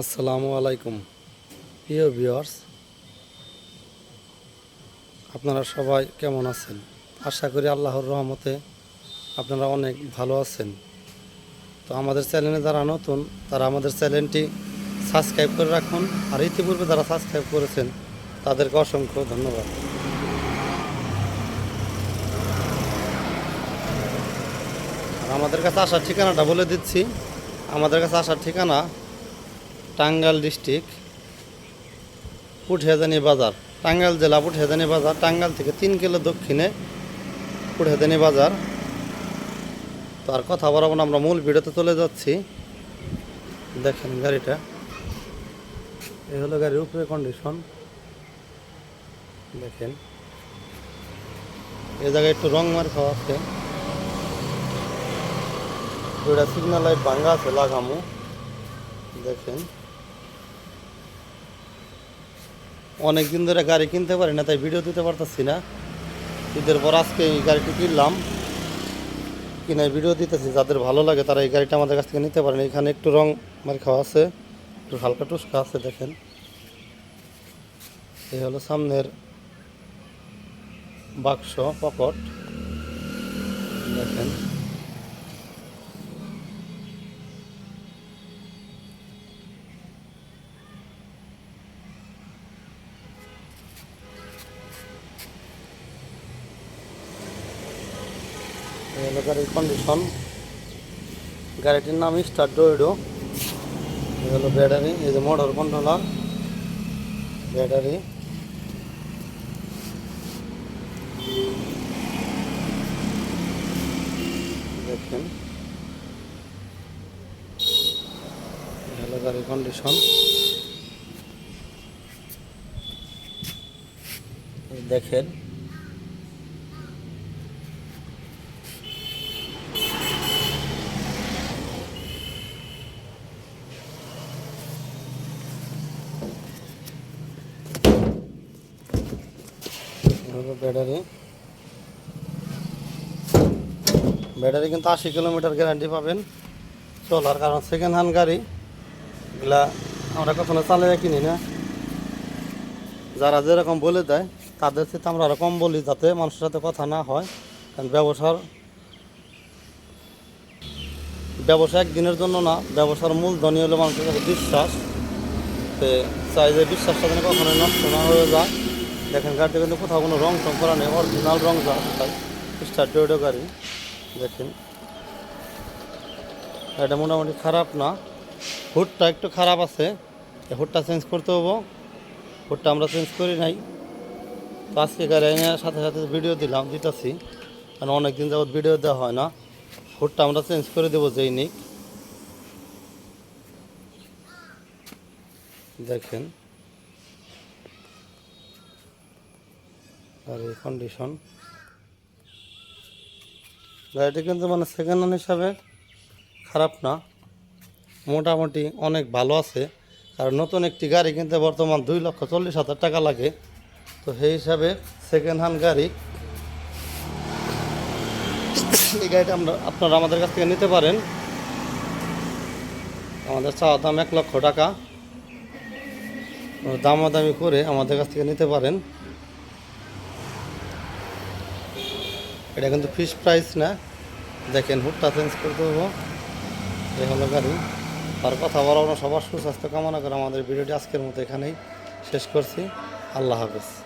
আসসালামু আলাইকুম। প্রিয় ভিউয়ার্স, আপনারা সবাই কেমন আছেন? আশা করি আল্লাহর রহমতে আপনারা অনেক ভালো আছেন। তো আমাদের চ্যানেলে যারা নতুন, তারা আমাদের চ্যানেলটি সাবস্ক্রাইব করে রাখুন। আর ইতিপূর্বে যারা সাবস্ক্রাইব করেছেন, তাদেরকে অসংখ্য ধন্যবাদ। আর আমাদের কাছে আসার ঠিকানাটা বলে দিচ্ছি। আমাদের কাছে আসার ঠিকানা টাঙ্গাইল ডিস্ট্রিক্ট পুঠেদানি বাজার। টাঙ্গাইল জেলা পুঠেদানি বাজার। টাঙ্গাইল থেকে তিন কিলো দক্ষিণে পুঠেদানি বাজার। তো আর কথা না আমরা মূল ভিডিওতে চলে যাচ্ছি। দেখেন গাড়িটা। এই হলো গাড়ির উপরে কন্ডিশন দেখেন। এই জায়গায় একটু রং মার খাওয়া আছে। দুইটা সিগন্যাল লাইট ভাঙ্গা আছে লাগামো। দেখেন। অনেক দিন ধরে গাড়ি কিনতে পারি না, তাই ভিডিও দিতে পারতেছি না। ঈদের পর আজকে এই গাড়িটি কিনলাম। কিনে ভিডিও দিতেছি, যাদের ভালো লাগে তারা এই গাড়িটা আমাদের কাছ থেকে নিতে পারেন। এখানে একটু রং মার খাওয়া আছে, একটু হালকা টুসকা আছে, দেখেন। এই হলো সামনের বাক্স, পকট। দেখেন। হলো গাড়ির কন্ডিশন গাড়িটির নাম স্টার ডোয়েডো এই হলো ব্যাটারি এই যে মোটর কন্ট্রোলার ব্যাটারি দেখেন। হলো গাড়ির কন্ডিশন দেখেন। ব্যাটারি। ব্যাটারি কিন্তু আশি কিলোমিটার গ্যারান্টি পাবেন। চলার কারণ সেকেন্ড হ্যান্ড গাড়ি। এগুলা আমরা কখনো চালিয়ে কিনি না। যারা যেরকম বলে দেয়, তাদের সাথে আমরা আরও কম বলি যাতে মানুষের সাথে কথা না হয়। কারণ ব্যবসার ব্যবসা একদিনের জন্য না, ব্যবসার মূল ধনী হলো মানুষের কাছে বিশ্বাস। চাই যে বিশ্বাসটা যেন কখনো নষ্ট না হয়ে যায়। দেখেন গাড়িটা কিন্তু কোথাও কোনো রং টং করা নেই অরিজিনাল রং তাই। স্টার ডোডো গাড়ি, দেখেন। এটা মোটামুটি খারাপ না। হুডটা একটু খারাপ আছে হুডটা চেঞ্জ করতে হব। হুডটা আমরা চেঞ্জ করি নাই। তো আজকে গাড়ি সাথে সাথে ভিডিও দিলাম, দিতেছি। কারণ অনেক দিন যাবত ভিডিও দেওয়া হয় না। হুডটা আমরা চেঞ্জ করে দেবো যেই নিক। দেখেন। আর এই কন্ডিশন গাড়িটি কিন্তু মানে সেকেন্ড হ্যান্ড হিসাবে খারাপ না। মোটামুটি অনেক ভালো আছে। কারণ নতুন একটি গাড়ি কিনতে বর্তমান দুই লক্ষ চল্লিশ হাজার টাকা লাগে। তো সেই হিসাবে সেকেন্ড হ্যান্ড গাড়ি, এই গাড়িটা আমরা, আপনারা আমাদের কাছ থেকে নিতে পারেন। আমাদের চাওয়া দাম এক লক্ষ টাকা। দামাদামি করে আমাদের কাছ থেকে নিতে পারেন। এটা কিন্তু ফিক্স প্রাইস না। দেখেন, হুটটা চেঞ্জ করে দেবো। এই হলো গাড়ি। আর কথা বলা সবার সুস্বাস্থ্য কামনা করে আমাদের ভিডিওটি আজকের মতো এখানেই শেষ করছি। আল্লাহ হাফেজ।